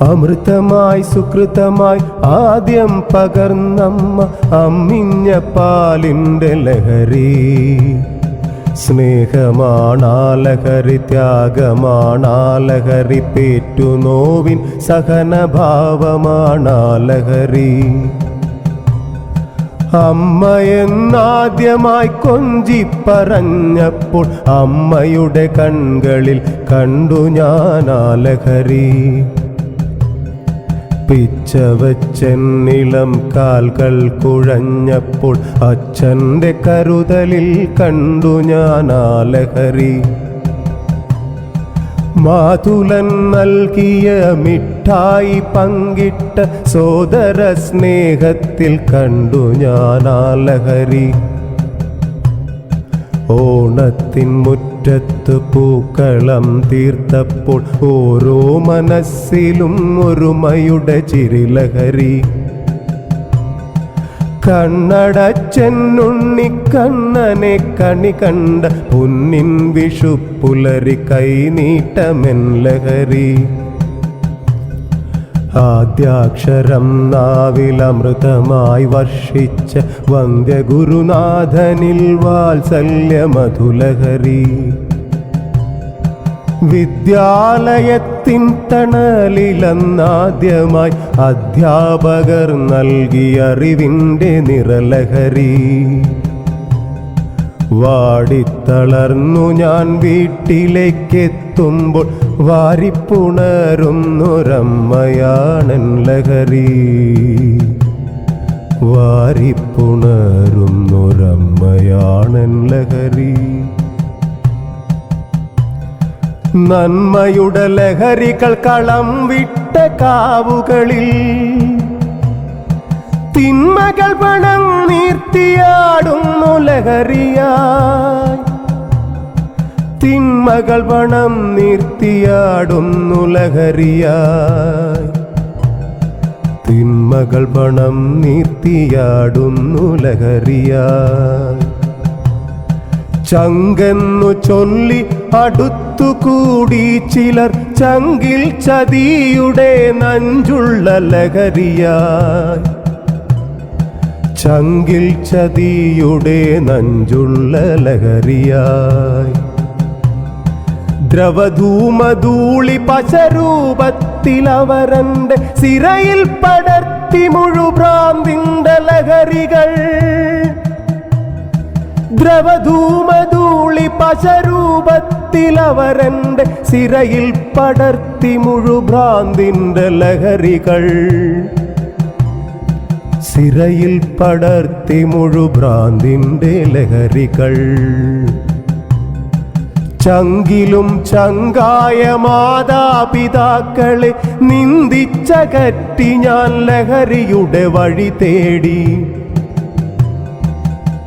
അമൃതമായി സുകൃതമായി ആദ്യം പകർന്നമ്മ അമ്മിഞ്ഞ പാലിന്റെ ലഹരി. സ്നേഹമാണാലഹരി ത്യാഗമാണാലഹരി പേറ്റുനോവിൻ സഹനഭാവമാണാലഹരി. അമ്മയെന്നാദ്യമായി കൊഞ്ചി പറഞ്ഞപ്പോൾ അമ്മയുടെ കൺകളിൽ കണ്ടു ഞാനാലഹരി. പിച്ചവച്ചെന്നിളം കാൽകൾ കുഴഞ്ഞപ്പോൾ അച്ഛന്റെ കരുതലിൽ കണ്ടു ഞാൻ ആലഹരി മാതുലൻ നൽകിയ മിഠായി പങ്കിട്ട സോദര സ്നേഹത്തിൽ കണ്ടു ഞാനാലഹരി ഓണത്തിൻ മുറ്റത്ത് പൂക്കളം തീർത്തപ്പോൾ ഓരോ മനസ്സിലും ഒരുമയുടെ ചിരിലഹരി. കണ്ണടച്ചെന്നുണ്ണി കണ്ണനെ കണി കണ്ട പൊന്നിൻ വിഷുപ്പുലരി കൈനീട്ടമെൻ ലഹരി. ആദ്യാക്ഷരം നാവിലമൃതമായി വർഷിച്ച വന്ദ്യഗുരുനാഥനിൽ വാത്സല്യമധുലഹരി. വിദ്യാലയത്തിൻ തണലിലെന്നാദ്യമായി അധ്യാപകർ നൽകിയ അറിവിന്റെ നിറലഹരി. വാടിത്തളർന്നു ഞാൻ വീട്ടിലേക്കെത്തുമ്പോൾ വാരിപ്പുണരുന്നൊരമ്മയാണൻ ലഹരി. വാരിപ്പുണരുന്നൊരമ്മയാണൻ ലഹരി. നന്മയുടെ ലഹരികൾ കളം വിട്ട കാവുകളിൽ തിന്മകൾ പണം നീർത്തിയാടുന്നു ലഹരിയായി തിന്മകൾ പണം നീർത്തിയാടുന്നു ലഹരിയായി തിന്മകൾ പണം നീർത്തിയാടുന്നു ലഹരിയായി ചങ്കെന്നു ചൊല്ലി അടുത്തുകൂടി ചിലർ ചങ്കിൽ ചതിയുടെ നഞ്ചുള്ള ലഹരിയായി. ചങ്കിൽ ചതിയുടെ നഞ്ചുള്ള ലഹരിയായി. ദ്രവധൂമധൂളി പശരൂപത്തിലവരന്റെ സിരയിൽ പടർത്തി മുഴുഭ്രാന്തിന്റെ ലഹരികൾ. ദ്രവധൂമധൂളി പശരൂപത്തിലവരന്റെ സിരയിൽ പടർത്തി മുഴുഭ്രാന്തിന്റെ ലഹരികൾ. സിരയിൽ പടർത്തി മുഴുഭ്രാന്തിന്റെ ലഹരികൾ. ചങ്കിലും ചങ്കായ മാതാപിതാക്കളെ നിന്ദിച്ചകറ്റി ഞാൻ ലഹരിയുടെ വഴി തേടി.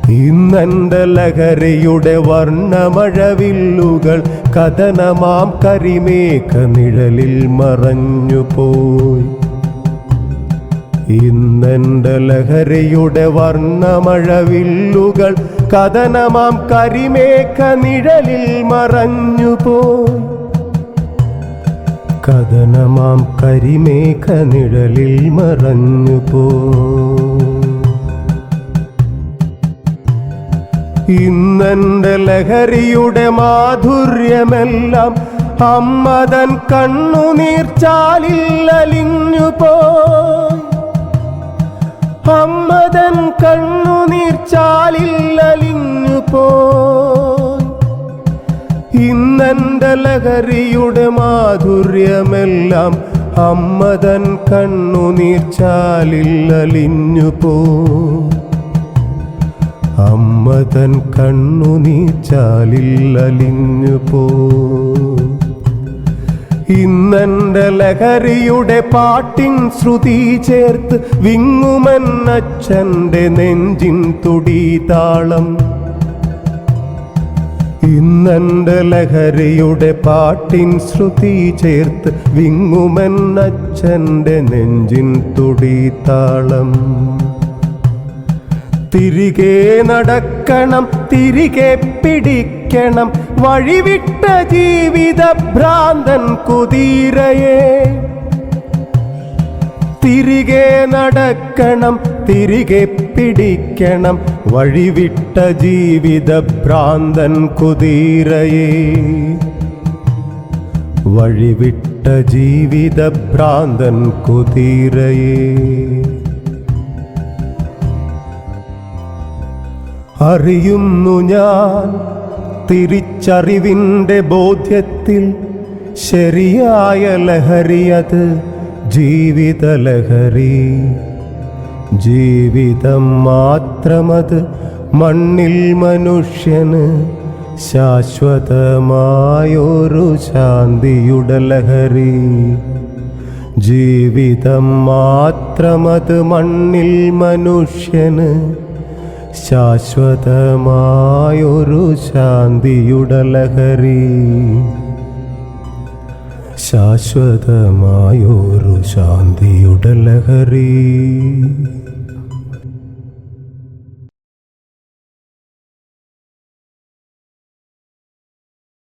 ഇന്നെന്റെ ലഹരിയുടെ വർണമഴവില്ലുകൾ കഥനമാം കരിമേഘ നിഴലിൽ മറഞ്ഞു പോയി ഇന്നെന്റെ ലഹരിയുടെ വർണമഴവില്ലുകൾ കഥനമാം കരിമേഘ നിഴലിൽ മറഞ്ഞു പോയി കഥനമാം കരിമേഘ നിഴലിൽ മറഞ്ഞു ഇന്നെന്റെ ലഹരിയുടെ മാധുര്യമെല്ലാം അമ്മതൻ കണ്ണുനീർച്ചാലിൽ അലിഞ്ഞു പോയി കണ്ണു കണ്ണുനീർച്ചാലിൽ അലിഞ്ഞു പോ ഇന്നെന്റെ ലഹരിയുടെ മാധുര്യമെല്ലാം അമ്മതൻ കണ്ണുനീർച്ചാലിൽ അലിഞ്ഞു പോ അമ്മതൻ കണ്ണുനീച്ചാലിൽ അലിഞ്ഞു പോ ഇന്നെന്റെ ലഹരിയുടെ പാട്ടിൻ ശ്രുതി ചേർത്ത് വിങ്ങുമെന്നച്ഛന്റെ നെഞ്ചിൻ തുടി താളം. ഇന്നെന്റെ ലഹരിയുടെ പാട്ടിൻ ശ്രുതി ചേർത്ത് വിങ്ങുമെന്നച്ഛന്റെ നെഞ്ചിൻ തുടി താളം. തിരികെ നടക്കണം തിരികെ പിടിക്കണം. വഴിവിട്ട ജീവിത ഭ്രാന്തൻ കുതിരയെ. തിരികെ നടക്കണം തിരികെ പിടിക്കണം. വഴിവിട്ട ജീവിത ഭ്രാന്തൻ കുതിരയെ. വഴിവിട്ട ജീവിത ഭ്രാന്തൻ കുതിരയെ. അറിയുന്നു ഞാൻ തിരിച്ചറിവിന്റെ ബോധ്യത്തിൽ ശരിയായ ലഹരിയത് ജീവിത ലഹരി. ജീവിതം മാത്രമത് മണ്ണിൽ മനുഷ്യന് ശാശ്വതമായൊരു ശാന്തിയുടെ ലഹരി. ജീവിതം മാത്രമത് മണ്ണിൽ മനുഷ്യന് ശാശ്വതമായൊരു ശാന്തിയുടെ ലഹരി. ശാശ്വതമായൊരു ശാന്തിയുടെ ലഹരി.